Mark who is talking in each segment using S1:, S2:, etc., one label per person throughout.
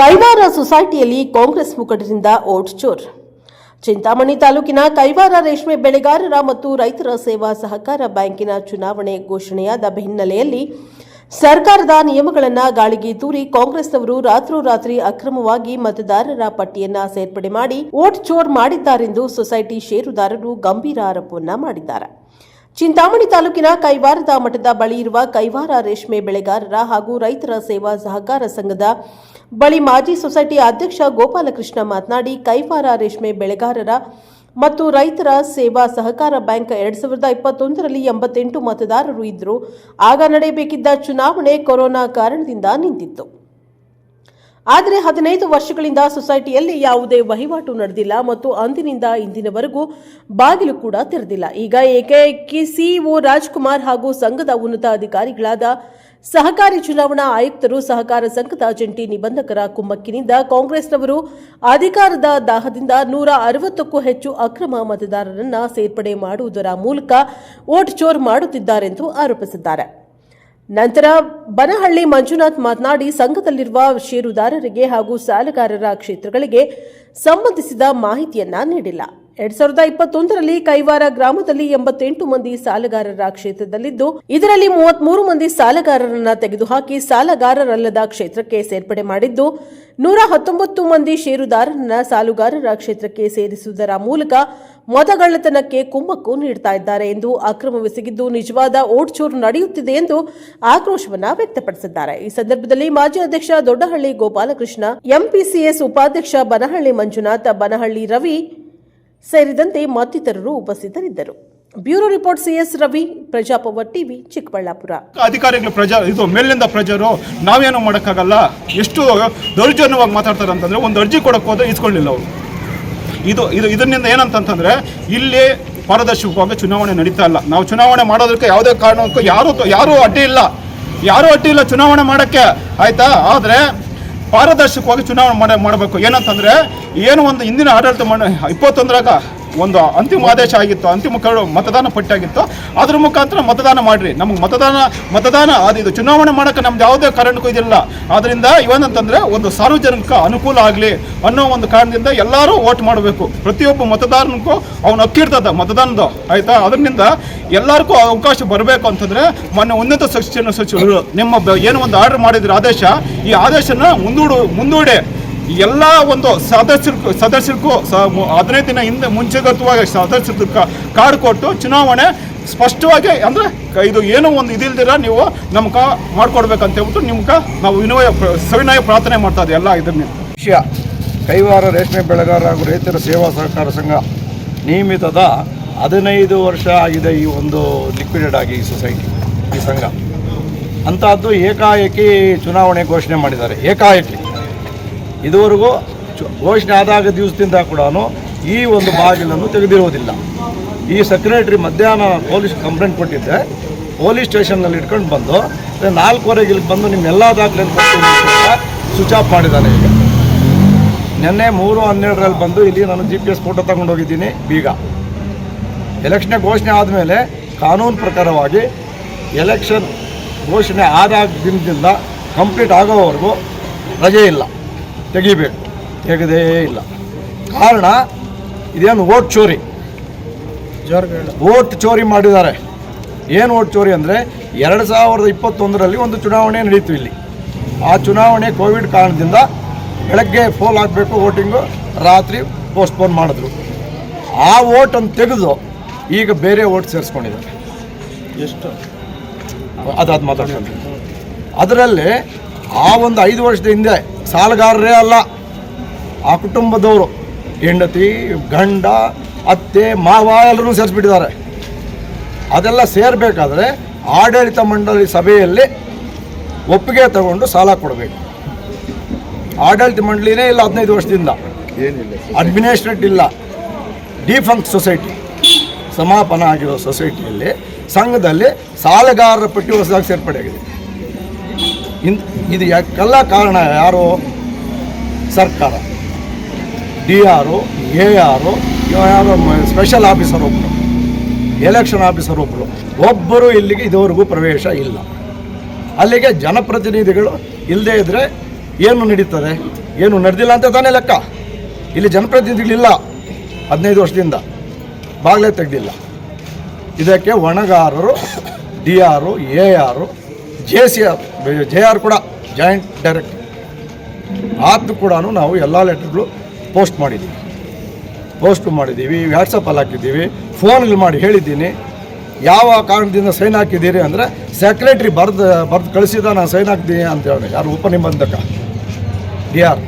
S1: ಕೈವಾರ ಸೊಸೈಟಿಯಲ್ಲಿ ಕಾಂಗ್ರೆಸ್ ಮುಖಂಡರಿಂದ ಓಟ್ ಚೋರ್. ಚಿಂತಾಮಣಿ ತಾಲೂಕಿನ ಕೈವಾರ ರೇಷ್ಮೆ ಬೆಳೆಗಾರರ ಮತ್ತು ರೈತರ ಸೇವಾ ಸಹಕಾರ ಬ್ಯಾಂಕಿನ ಚುನಾವಣೆ ಘೋಷಣೆಯಾದ ಹಿನ್ನೆಲೆಯಲ್ಲಿ ಸರ್ಕಾರದ ನಿಯಮಗಳನ್ನು ಗಾಳಿಗೆ ತೂರಿ ಕಾಂಗ್ರೆಸ್ನವರು ರಾತ್ರೋರಾತ್ರಿ ಅಕ್ರಮವಾಗಿ ಮತದಾರರ ಪಟ್ಟಿಯನ್ನ ಸೇರ್ಪಡೆ ಮಾಡಿ ಓಟ್ ಚೋರ್ ಮಾಡಿದ್ದಾರೆಂದು ಸೊಸೈಟಿ ಷೇರುದಾರರು ಗಂಭೀರ ಆರೋಪವನ್ನ ಮಾಡಿದ್ದಾರೆ. ಚಿಂತಾಮಣಿ ತಾಲೂಕಿನ ಕೈವಾರದ ಮಠದ ಬಳಿ ಇರುವ ಕೈವಾರ ರೇಷ್ಮೆ ಬೆಳೆಗಾರರ ಹಾಗೂ ರೈತರ ಸೇವಾ ಸಹಕಾರ ಸಂಘದ ಬಳಿ ಮಾಜಿ ಸೊಸೈಟಿ ಅಧ್ಯಕ್ಷ ಗೋಪಾಲಕೃಷ್ಣ ಮಾತನಾಡಿ, ಕೈವಾರ ರೇಷ್ಮೆ ಬೆಳೆಗಾರರ ಮತ್ತು ರೈತರ ಸೇವಾ ಸಹಕಾರ ಬ್ಯಾಂಕ್ ಎರಡ್ ಸಾವಿರದ ಇಪ್ಪತ್ತೊಂದರಲ್ಲಿ ಎಂಬತ್ತೆಂಟು ಮತದಾರರು ಇದ್ದರು. ಆಗ ನಡೆಯಬೇಕಿದ್ದ ಚುನಾವಣೆ ಕೊರೋನಾ ಕಾರಣದಿಂದ ನಿಂತಿತ್ತು. ಆದರೆ ಹದಿನೈದು ವರ್ಷಗಳಿಂದ ಸೊಸೈಟಿಯಲ್ಲಿ ಯಾವುದೇ ವಹಿವಾಟು ನಡೆದಿಲ್ಲ ಮತ್ತು ಅಂದಿನಿಂದ ಇಂದಿನವರೆಗೂ ಬಾಗಿಲು ಕೂಡ ತೆರೆದಿಲ್ಲ. ಈಗ ಏಕೈಕಿ ಸಿಇಒ ರಾಜ್ಕುಮಾರ್ ಹಾಗೂ ಸಂಘದ ಉನ್ನತ ಅಧಿಕಾರಿಗಳಾದ ಸಹಕಾರಿ ಚುನಾವಣಾ ಆಯುಕ್ತರು ಸಹಕಾರ ಸಂಘದ ಜಂಟಿ ನಿಬಂಧಕರ ಕುಮ್ಮಕ್ಕಿನಿಂದ ಕಾಂಗ್ರೆಸ್ನವರು ಅಧಿಕಾರದ ದಾಹದಿಂದ ನೂರ ಅರವತ್ತಕ್ಕೂ ಹೆಚ್ಚು ಅಕ್ರಮ ಮತದಾರರನ್ನ ಸೇರ್ಪಡೆ ಮಾಡುವುದರ ಮೂಲಕ ವೋಟ್ ಚೋರ್ ಮಾಡುತ್ತಿದ್ದಾರೆಂದು ಆರೋಪಿಸಿದ್ದಾರೆ. ನಂತರ ಬನಹಳ್ಳಿ ಮಂಜುನಾಥ್ ಮಾತನಾಡಿ ಸಂಘದಲ್ಲಿರುವ ಷೇರುದಾರರಿಗೆ ಹಾಗೂ ಸಾಲಗಾರರ ಕ್ಷೇತ್ರಗಳಿಗೆ ಸಂಬಂಧಿಸಿದ ಮಾಹಿತಿಯನ್ನ ನೀಡಿಲ್ಲ. ಎರಡ್ ಸಾವಿರದ ಇಪ್ಪತ್ತೊಂದರಲ್ಲಿ ಕೈವಾರ ಗ್ರಾಮದಲ್ಲಿ ಎಂಬತ್ತೆಂಟು ಮಂದಿ ಸಾಲಗಾರರ ಕ್ಷೇತ್ರದಲ್ಲಿದ್ದು, ಇದರಲ್ಲಿ ಮೂವತ್ಮೂರು ಮಂದಿ ಸಾಲಗಾರರನ್ನ ತೆಗೆದುಹಾಕಿ ಸಾಲಗಾರರಲ್ಲದ ಕ್ಷೇತ್ರಕ್ಕೆ ಸೇರ್ಪಡೆ ಮಾಡಿದ್ದು, ನೂರ ಹತ್ತೊಂಬತ್ತು ಮಂದಿ ಷೇರುದಾರರನ್ನ ಸಾಲುಗಾರರ ಕ್ಷೇತ್ರಕ್ಕೆ ಸೇರಿಸುವುದರ ಮೂಲಕ ಮತಗಳ್ಳತನಕ್ಕೆ ಕುಮ್ಮಕ್ಕು ನೀಡ್ತಾ ಇದ್ದಾರೆ ಎಂದು ಅಕ್ರಮವೆಸಗಿದ್ದು ನಿಜವಾದ ಓಟ್ಚೂರು ನಡೆಯುತ್ತಿದೆ ಎಂದು ಆಕ್ರೋಶವನ್ನ ವ್ಯಕ್ತಪಡಿಸಿದ್ದಾರೆ. ಈ ಸಂದರ್ಭದಲ್ಲಿ ಮಾಜಿ ಅಧ್ಯಕ್ಷ ದೊಡ್ಡಹಳ್ಳಿ ಗೋಪಾಲಕೃಷ್ಣ, ಎಂಪಿಸಿಎಸ್ ಉಪಾಧ್ಯಕ್ಷ ಬನಹಳ್ಳಿ ಮಂಜುನಾಥ, ಬನಹಳ್ಳಿ ರವಿ ಸೇರಿದಂತೆ ಮತ್ತಿತರರು ಉಪಸ್ಥಿತರಿದ್ದರು. Bureau report CS Ravi Praja Power TV, Chikkaballapur.
S2: ಅಧಿಕಾರಿಗಳು, ಪ್ರಜಾ, ಇದು ಮೇಲಿನಿಂದ ಪ್ರಜರು, ನಾವೇನು ಮಾಡೋಕ್ಕಾಗಲ್ಲ? ಎಷ್ಟು ದೌರ್ಜನ್ಯವಾಗಿ ಮಾತಾಡ್ತಾರೆ ಅಂತಂದ್ರೆ ಒಂದು ಅರ್ಜಿ ಕೊಡಕ್ಕೆ ಹೋದ್ರೆ ಇಸ್ಕೊಳ್ಳಿಲ್ಲ ಅವರು. ಇದು ಇದು, ಇದರಿಂದ ಏನಂತಂತಂದ್ರೆ ಇಲ್ಲಿ ಪಾರದರ್ಶಕವಾಗಿ ಚುನಾವಣೆ ನಡೀತಾ ಇಲ್ಲ. ನಾವು ಚುನಾವಣೆ ಮಾಡೋದಕ್ಕೆ ಯಾವುದೇ ಕಾರಣಕ್ಕೂ ಯಾರು, ಯಾರೂ ಅಡ್ಡಿ ಇಲ್ಲ. ಯಾರೂ ಅಡ್ಡಿ ಇಲ್ಲ ಚುನಾವಣೆ ಮಾಡೋಕ್ಕೆ. ಆಯ್ತಾ? ಆದರೆ ಪಾರದರ್ಶಕವಾಗಿ ಚುನಾವಣೆ ಮಾಡಬೇಕು. ಏನಂತಂದ್ರೆ ಏನು ಒಂದು ಹಿಂದಿನ ಆಡಳಿತ ಮಾಡ ಇಪ್ಪತ್ತೊಂದರಾಗ ಒಂದು ಅಂತಿಮ ಆದೇಶ ಆಗಿತ್ತು, ಅಂತಿಮ ಕರಡು ಮತದಾನ ಪಟ್ಟಿ ಆಗಿತ್ತು. ಅದ್ರ ಮುಖಾಂತರ ಮತದಾನ ಮಾಡ್ರಿ. ನಮಗೆ ಮತದಾನ ಮತದಾನ ಅದು ಇದು ಚುನಾವಣೆ ಮಾಡೋಕ್ಕೆ ನಮ್ದು ಯಾವುದೇ ಕಾರಣಕ್ಕೂ ಇದಿಲ್ಲ. ಆದ್ದರಿಂದ ಇವನಂತಂದ್ರೆ ಒಂದು ಸಾರ್ವಜನಿಕ ಅನುಕೂಲ ಆಗಲಿ ಅನ್ನೋ ಒಂದು ಕಾರಣದಿಂದ ಎಲ್ಲರೂ ಓಟ್ ಮಾಡಬೇಕು. ಪ್ರತಿಯೊಬ್ಬ ಮತದಾರನಿಗೂ ಅವನ ಹಕ್ಕಿರ್ತದ ಮತದಾನದ ಆಯ್ತಾ? ಅದರಿಂದ ಎಲ್ಲರಿಗೂ ಅವಕಾಶ ಬರಬೇಕು ಅಂತಂದ್ರೆ ಮೊನ್ನೆ ಉನ್ನತ ಶಿಕ್ಷಣ ಸಚಿವರು ನಿಮ್ಮ ಏನು ಒಂದು ಆರ್ಡರ್ ಮಾಡಿದ್ರೆ ಆದೇಶ, ಈ ಆದೇಶನ ಮುಂದೂಡು, ಮುಂದೂಡಿ. ಎಲ್ಲ ಒಂದು ಸದಸ್ಯರು ಸದಸ್ಯರಿಗೂ ಸ- ಹದಿನೈದು ದಿನ ಹಿಂದೆ ಮುಂಚಿತವಾಗಿ ಸದಸ್ಯರು ಕಾರ್ಡ್ ಕೊಟ್ಟು ಚುನಾವಣೆ ಸ್ಪಷ್ಟವಾಗಿ ಅಂದರೆ ಇದು ಏನೋ ಒಂದು ಇದಿಲ್ದಿರ ನೀವು ನಮ್ಗೆ ಮಾಡ್ಕೊಡ್ಬೇಕಂತ ಹೇಳ್ಬಿಟ್ಟು ನಿಮ್ಗೆ ನಾವು ವಿನಯ ಸವಿನಯ ಪ್ರಾರ್ಥನೆ ಮಾಡ್ತಾ ಇದೆ ಎಲ್ಲ ಇದನ್ನ.
S3: ವಿಷಯ, ಕೈವಾರ ರೇಷ್ಮೆ ಬೆಳೆಗಾರ ಹಾಗೂ ರೈತರ ಸೇವಾ ಸಹಕಾರ ಸಂಘ ನಿಯಮಿತದ ಹದಿನೈದು ವರ್ಷ ಆಗಿದೆ ಈ ಒಂದು ಲಿಕ್ವಿಡೆಡ್ ಆಗಿ ಈ ಸೊಸೈಟಿ ಈ ಸಂಘ. ಅಂತಹದ್ದು ಏಕಾಏಕಿ ಚುನಾವಣೆ ಘೋಷಣೆ ಮಾಡಿದ್ದಾರೆ. ಏಕಾಏಕಿ. ಇದುವರೆಗೂ ಘೋಷಣೆ ಆದಾಗ ದಿವಸದಿಂದ ಕೂಡ ಈ ಒಂದು ಬಾಗಿಲನ್ನು ತೆಗೆದಿರುವುದಿಲ್ಲ ಈ ಸೆಕ್ರೆಟರಿ ಮಧ್ಯಾಹ್ನ ಪೊಲೀಸ್ ಕಂಪ್ಲೇಂಟ್ ಕೊಟ್ಟಿದ್ದೆ. ಪೊಲೀಸ್ ಸ್ಟೇಷನ್ನಲ್ಲಿ ಇಟ್ಕೊಂಡು ಬಂದು ನಾಲ್ಕೂವರೆಗೆ ಇಲ್ಲಿ ಬಂದು ನಿಮ್ಮ ಎಲ್ಲ ದಾಖಲೆ ಸ್ವಿಚ್ ಆಫ್ ಮಾಡಿದ್ದಾನೆ ಈಗ. ನಿನ್ನೆ ಮೂರು ಹನ್ನೆರಡರಲ್ಲಿ ಬಂದು ಇಲ್ಲಿ ನಾನು ಜಿ ಪಿ ಎಸ್ ಫೋಟೋ ತಗೊಂಡೋಗಿದ್ದೀನಿ, ಬೀಗ. ಎಲೆಕ್ಷನ್ ಘೋಷಣೆ ಆದಮೇಲೆ ಕಾನೂನು ಪ್ರಕಾರವಾಗಿ ಎಲೆಕ್ಷನ್ ಘೋಷಣೆ ಆದ ದಿನದಿಂದ ಕಂಪ್ಲೀಟ್ ಆಗೋವರೆಗೂ ರಜೆ ಇಲ್ಲ. ತೆಗಿಬೇಕು. ತೆಗೆದೇ ಇಲ್ಲ. ಕಾರಣ, ಇದೇನು ಓಟ್ ಚೋರಿ. ಓಟ್ ಚೋರಿ ಮಾಡಿದ್ದಾರೆ. ಏನು ಓಟ್ ಚೋರಿ ಅಂದರೆ, ಎರಡು ಸಾವಿರದ ಇಪ್ಪತ್ತೊಂದರಲ್ಲಿ ಒಂದು ಚುನಾವಣೆ ನಡೀತು ಇಲ್ಲಿ. ಆ ಚುನಾವಣೆ ಕೋವಿಡ್ ಕಾರಣದಿಂದ ಬೆಳಗ್ಗೆ ಫೋಲ್ ಆಗಬೇಕು ವೋಟಿಂಗು, ರಾತ್ರಿ ಪೋಸ್ಟ್ಪೋನ್ ಮಾಡಿದ್ರು. ಆ ಓಟನ್ನು ತೆಗೆದು ಈಗ ಬೇರೆ ಓಟ್ ಸೇರಿಸ್ಕೊಂಡಿದ್ದಾರೆ.
S2: ಎಷ್ಟು
S3: ಅದಾದ ಮಾತಾಡ್ಕೊಂಡು ಅದರಲ್ಲಿ ಆ ಒಂದು ಐದು ವರ್ಷದ ಹಿಂದೆ ಸಾಲಗಾರರೇ ಅಲ್ಲ ಆ ಕುಟುಂಬದವರು ಹೆಂಡತಿ ಗಂಡ ಅತ್ತೆ ಮಾವ ಎಲ್ಲರೂ ಸೇರಿಸ್ಬಿಟ್ಟಿದ್ದಾರೆ. ಅದೆಲ್ಲ ಸೇರಬೇಕಾದ್ರೆ ಆಡಳಿತ ಮಂಡಳಿ ಸಭೆಯಲ್ಲಿ ಒಪ್ಪಿಗೆ ತಗೊಂಡು ಸಾಲ ಕೊಡಬೇಕು. ಆಡಳಿತ ಮಂಡಳಿನೇ ಇಲ್ಲ ಹದಿನೈದು ವರ್ಷದಿಂದ. ಅಡ್ಮಿನಿಸ್ಟ್ರೇಟ್ ಇಲ್ಲ. ಡಿಫಂಕ್ ಸೊಸೈಟಿ ಸಮಾಪನ ಆಗಿರೋ ಸೊಸೈಟಿಯಲ್ಲಿ ಸಂಘದಲ್ಲಿ ಸಾಲಗಾರರ ಪಟ್ಟಿ ಹೊಸದಾಗಿ ಸೇರ್ಪಡೆಯಾಗಿದೆ. ಇನ್ ಇದು ಯಾಕೆಲ್ಲ ಕಾರಣ ಯಾರು? ಸರ್ಕಾರ. ಡಿ ಆರು, ಎ ಆರು ಯಾರೋ ಸ್ಪೆಷಲ್ ಆಫೀಸರ್ ಒಬ್ಬರು ಎಲೆಕ್ಷನ್ ಆಫೀಸರ್ ಒಬ್ಬರು ಒಬ್ಬರು ಇಲ್ಲಿಗೆ ಇದುವರೆಗೂ ಪ್ರವೇಶ ಇಲ್ಲ. ಅಲ್ಲಿಗೆ ಜನಪ್ರತಿನಿಧಿಗಳು ಇಲ್ಲದೇ ಇದ್ದರೆ ಏನು ನಡೀತದೆ? ಏನು ನಡೆದಿಲ್ಲ ಅಂತ ತಾನೇ ಲೆಕ್ಕ. ಇಲ್ಲಿ ಜನಪ್ರತಿನಿಧಿಗಳಿಲ್ಲ ಹದಿನೈದು ವರ್ಷದಿಂದ. ಬಾಗಿಲೇ ತೆಗೆದಿಲ್ಲ. ಇದಕ್ಕೆ ಹೊಣೆಗಾರರು D R, A R J C R J R ಕೂಡ ಜಾಯಿಂಟ್ ಡೈರೆಕ್ಟರ್. ಆತು ಕೂಡ ನಾವು ಎಲ್ಲ ಲೆಟರ್ಗಳು ಪೋಸ್ಟ್ ಮಾಡಿದ್ದೀವಿ ಪೋಸ್ಟ್ ಮಾಡಿದ್ದೀವಿ ವ್ಯಾಟ್ಸಪ್ಪಲ್ಲಿ ಹಾಕಿದ್ದೀವಿ ಫೋನ್ಗಳು ಮಾಡಿ ಹೇಳಿದ್ದೀನಿ. ಯಾವ ಕಾರಣದಿಂದ ಸೈನ್ ಹಾಕಿದ್ದೀರಿ ಅಂದರೆ ಸೆಕ್ರೆಟ್ರಿ ಬರೆದು ಬರೆದು ಕಳಿಸಿದ ನಾನು ಸೈನ್ ಹಾಕ್ತೀನಿ ಅಂತ ಹೇಳಿ. ಯಾರು ಉಪನಿಬಂಧಕ ಡಿ ಆರ್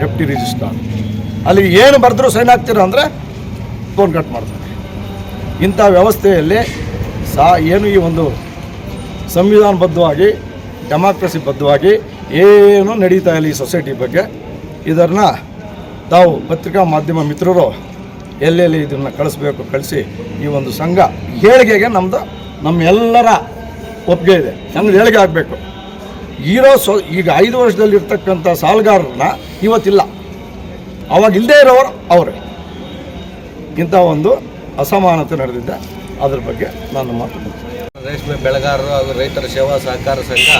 S3: ಡೆಪ್ಟಿ ರಿಜಿಸ್ಟ್ರಾರ್ ಅಲ್ಲಿ ಏನು ಬರೆದ್ರು ಸೈನ್ ಹಾಕ್ತೀರ ಅಂದರೆ ಫೋನ್ ಕಟ್ ಮಾಡ್ತಾರೆ. ಇಂಥ ವ್ಯವಸ್ಥೆಯಲ್ಲಿ ಸಾ, ಏನು ಈ ಒಂದು ಸಂವಿಧಾನಬದ್ಧವಾಗಿ ಡೆಮಾಕ್ರಸಿ ಬದ್ಧವಾಗಿ ಏನು ನಡೀತಾ ಇಲ್ಲ ಈ ಸೊಸೈಟಿ ಬಗ್ಗೆ. ಇದನ್ನು ತಾವು ಪತ್ರಿಕಾ ಮಾಧ್ಯಮ ಮಿತ್ರರು ಎಲ್ಲೆಲ್ಲಿ ಇದನ್ನು ಕಳಿಸ್ಬೇಕು ಕಳಿಸಿ ಈ ಒಂದು ಸಂಘ ಏಳಿಗೆಗೆ ನಮ್ಮದು ನಮ್ಮೆಲ್ಲರ ಒಪ್ಪಿಗೆ ಇದೆ. ನಮ್ದು ಏಳಿಗೆ ಆಗಬೇಕು. ಇರೋ ಸೊ, ಈಗ ಐದು ವರ್ಷದಲ್ಲಿ ಇರ್ತಕ್ಕಂಥ ಸಾಲಗಾರರನ್ನ ಇವತ್ತಿಲ್ಲ. ಅವಾಗ ಇಲ್ಲದೇ ಇರೋರು ಅವರು. ಇಂಥ ಒಂದು ಅಸಮಾನತೆ ನಡೆದಿದೆ. ಅದ್ರ ಬಗ್ಗೆ ನಾನು ಮಾತು
S4: ರೇಷ್ಮೆ ಬೆಳೆಗಾರರು ಹಾಗೂ ರೈತರ ಸೇವಾ ಸಹಕಾರ ಸಂಘ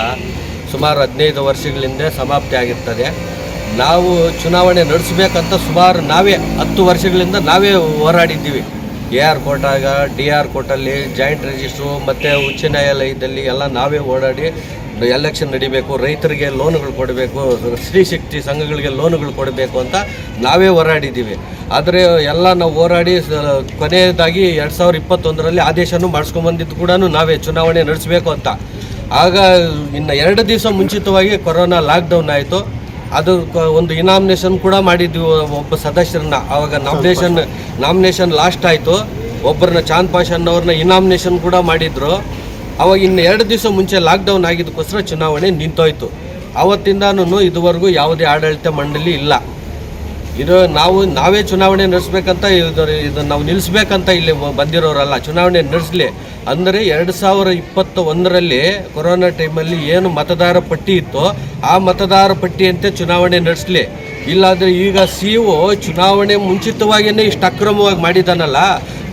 S4: ಸುಮಾರು ಹದಿನೈದು ವರ್ಷಗಳಿಂದ ಸಮಾಪ್ತಿ ಆಗಿರ್ತದೆ. ನಾವು ಚುನಾವಣೆ ನಡೆಸಬೇಕಂತ ಸುಮಾರು ನಾವೇ ಹತ್ತು ವರ್ಷಗಳಿಂದ ನಾವೇ ಹೋರಾಡಿದ್ದೀವಿ. ಎ ಆರ್ ಕೋರ್ಟಾಗ ಡಿ ಆರ್ ಕೋರ್ಟಲ್ಲಿ ಜಾಯಿಂಟ್ ರಿಜಿಸ್ಟ್ರು ಮತ್ತು ಉಚ್ಚ ನ್ಯಾಯಾಲಯದಲ್ಲಿ ಎಲ್ಲ ನಾವೇ ಓಡಾಡಿ ಎಲೆಕ್ಷನ್ ನಡಿಬೇಕು, ರೈತರಿಗೆ ಲೋನ್ಗಳು ಕೊಡಬೇಕು, ಸ್ತ್ರೀ ಶಕ್ತಿ ಸಂಘಗಳಿಗೆ ಲೋನ್ಗಳು ಕೊಡಬೇಕು ಅಂತ ನಾವೇ ಹೋರಾಡಿದ್ದೀವಿ. ಆದರೆ ಎಲ್ಲ ನಾವು ಹೋರಾಡಿ ಕೊನೆಯದಾಗಿ ಎರಡು ಸಾವಿರ ಇಪ್ಪತ್ತೊಂದರಲ್ಲಿ ಆದೇಶನೂ ಮಾಡಿಸ್ಕೊಂಬಂದಿದ್ದು ಕೂಡ ನಾವೇ ಚುನಾವಣೆ ನಡೆಸಬೇಕು ಅಂತ. ಆಗ ಇನ್ನು ಎರಡು ದಿವಸ ಮುಂಚಿತವಾಗಿ ಕೊರೋನಾ ಲಾಕ್ಡೌನ್ ಆಯಿತು. ಅದು ಒಂದು ಇನಾಮಿನೇಷನ್ ಕೂಡ ಮಾಡಿದ್ವಿ ಒಬ್ಬ ಸದಸ್ಯರನ್ನ. ಆವಾಗ ನಾಮಿನೇಷನ್ ನಾಮಿನೇಷನ್ ಲಾಸ್ಟ್ ಆಯಿತು. ಒಬ್ಬರನ್ನ ಚಾಂದ್ ಪಾಷನ್ನವ್ರನ್ನ ಇನಾಮಿನೇಷನ್ ಕೂಡ ಮಾಡಿದ್ರು. ಅವಾಗ ಇನ್ನು ಎರಡು ದಿವಸ ಮುಂಚೆ ಲಾಕ್ಡೌನ್ ಆಗಿದ್ದಕ್ಕೋಸ್ಕರ ಚುನಾವಣೆ ನಿಂತೋಯ್ತು. ಆವತ್ತಿಂದನೂ ಇದುವರೆಗೂ ಯಾವುದೇ ಆಡಳಿತ ಮಂಡಳಿ ಇಲ್ಲ. ಇದು ನಾವು, ನಾವೇ ಚುನಾವಣೆ ನಡೆಸ್ಬೇಕಂತ ಇದು ನಾವು ನಿಲ್ಲಿಸ್ಬೇಕಂತ ಇಲ್ಲಿ ಬಂದಿರೋರಲ್ಲ, ಚುನಾವಣೆ ನಡೆಸಲಿ. ಅಂದರೆ ಎರಡು ಸಾವಿರ ಇಪ್ಪತ್ತ ಒಂದರಲ್ಲಿ ಕೊರೋನಾ ಟೈಮಲ್ಲಿ ಏನು ಮತದಾರ ಪಟ್ಟಿ ಇತ್ತು ಆ ಮತದಾರ ಪಟ್ಟಿಯಂತೆ ಚುನಾವಣೆ ನಡೆಸಲಿ. ಇಲ್ಲಾದರೆ ಈಗ ಸಿ ಒ ಚುನಾವಣೆ ಮುಂಚಿತವಾಗಿಯೇ ಇಷ್ಟು ಅಕ್ರಮವಾಗಿ ಮಾಡಿದ್ದಾನಲ್ಲ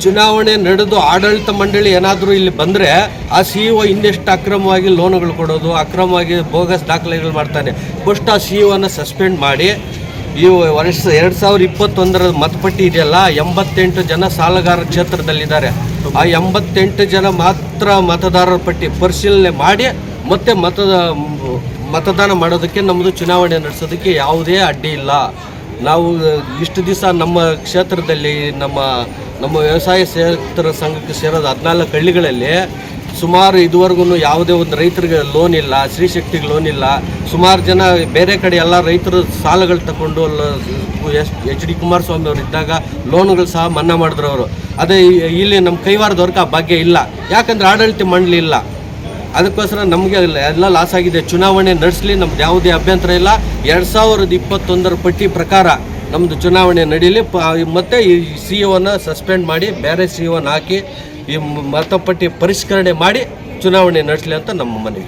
S4: ಚುನಾವಣೆ ನಡೆದು ಆಡಳಿತ ಮಂಡಳಿ ಏನಾದರೂ ಇಲ್ಲಿ ಬಂದರೆ ಆ ಸಿ ಒ ಇನ್ನೆಷ್ಟು ಅಕ್ರಮವಾಗಿ ಲೋನುಗಳು ಕೊಡೋದು, ಅಕ್ರಮವಾಗಿ ಬೋಗಸ್ ದಾಖಲೆಗಳು ಮಾಡ್ತಾನೆ. ಫಸ್ಟ್ ಆ ಸಿ ಒನ ಸಸ್ಪೆಂಡ್ ಮಾಡಿ ಈ ವರ್ಷ ಎರಡು ಸಾವಿರ ಇಪ್ಪತ್ತೊಂದರ ಮತಪಟ್ಟಿ ಇದೆಯಲ್ಲ, ಎಂಬತ್ತೆಂಟು ಜನ ಸಾಲಗಾರ ಕ್ಷೇತ್ರದಲ್ಲಿದ್ದಾರೆ. ಆ ಎಂಬತ್ತೆಂಟು ಜನ ಮಾತ್ರ ಮತದಾರರ ಪಟ್ಟಿ ಪರಿಶೀಲನೆ ಮಾಡಿ ಮತ್ತೆ ಮತದ, ಮತದಾನ ಮಾಡೋದಕ್ಕೆ ನಮ್ಮದು ಚುನಾವಣೆ ನಡೆಸೋದಕ್ಕೆ ಯಾವುದೇ ಅಡ್ಡಿ ಇಲ್ಲ. ನಾವು ಇಷ್ಟು ದಿವಸ ನಮ್ಮ ಕ್ಷೇತ್ರದಲ್ಲಿ ನಮ್ಮ ನಮ್ಮ ವ್ಯವಸಾಯ ಕ್ಷೇತ್ರ ಸಂಘಕ್ಕೆ ಸೇರೋದು ಹದಿನಾಲ್ಕು ಹಳ್ಳಿಗಳಲ್ಲಿ ಸುಮಾರು ಇದುವರೆಗೂ ಯಾವುದೇ ಒಂದು ರೈತರಿಗೆ ಲೋನ್ ಇಲ್ಲ ಸ್ತ್ರೀಶಕ್ತಿಗೆ ಲೋನ್ ಇಲ್ಲ, ಸುಮಾರು ಜನ ಬೇರೆ ಕಡೆ ಎಲ್ಲ ರೈತರು ಸಾಲಗಳು ತಗೊಂಡು ಎಚ್ ಡಿ ಕುಮಾರಸ್ವಾಮಿ ಅವರು ಇದ್ದಾಗ ಲೋನ್ಗಳು ಸಹ ಮನ್ನಾ ಮಾಡಿದ್ರು ಅವರು. ಅದೇ ಇಲ್ಲಿ ನಮ್ಮ ಕೈವಾರದವ್ರಿಗೆ ಆ ಭಾಗ್ಯ ಇಲ್ಲ. ಯಾಕಂದ್ರೆ ಆಡಳಿತ ಮಂಡಳಿ ಇಲ್ಲ. ಅದಕ್ಕೋಸ್ಕರ ನಮಗೆ ಎಲ್ಲ ಲಾಸ್ ಆಗಿದೆ. ಚುನಾವಣೆ ನಡೆಸಲಿ, ನಮ್ದು ಯಾವುದೇ ಅಭ್ಯಂತರ ಇಲ್ಲ. ಎರಡು ಸಾವಿರದ ಇಪ್ಪತ್ತೊಂದರ ಪಟ್ಟಿ ಪ್ರಕಾರ ನಮ್ಮದು ಚುನಾವಣೆ ನಡೀಲಿ. ಮತ್ತು ಈ ಸಿ ಒನ ಸಸ್ಪೆಂಡ್ ಮಾಡಿ, ಬೇರೆ ಸಿ ಒನ ಹಾಕಿ ಈ ಮತಪಟ್ಟಿ ಪರಿಷ್ಕರಣೆ ಮಾಡಿ ಚುನಾವಣೆ ನಡೆಸಲಿ ಅಂತ ನಮ್ಮ ಮನವಿ.